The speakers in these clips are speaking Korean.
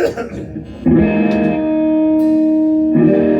Thank you.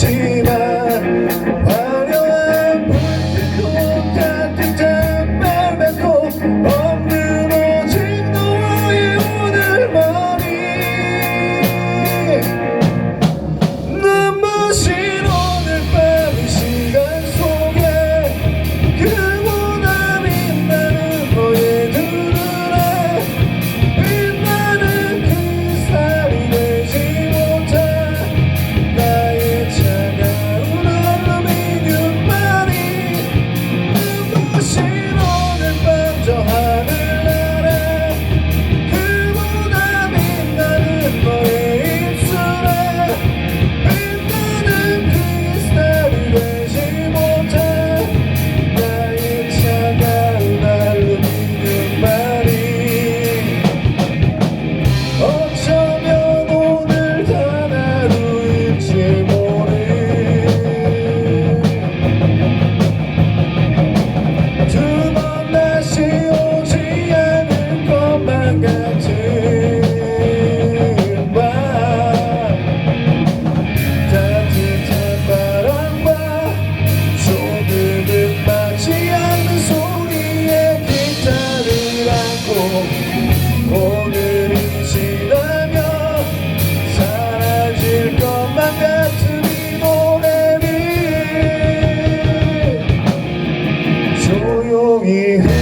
Jesus.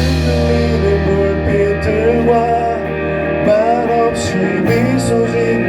흐르는 물빛들과 말없이 미소 짓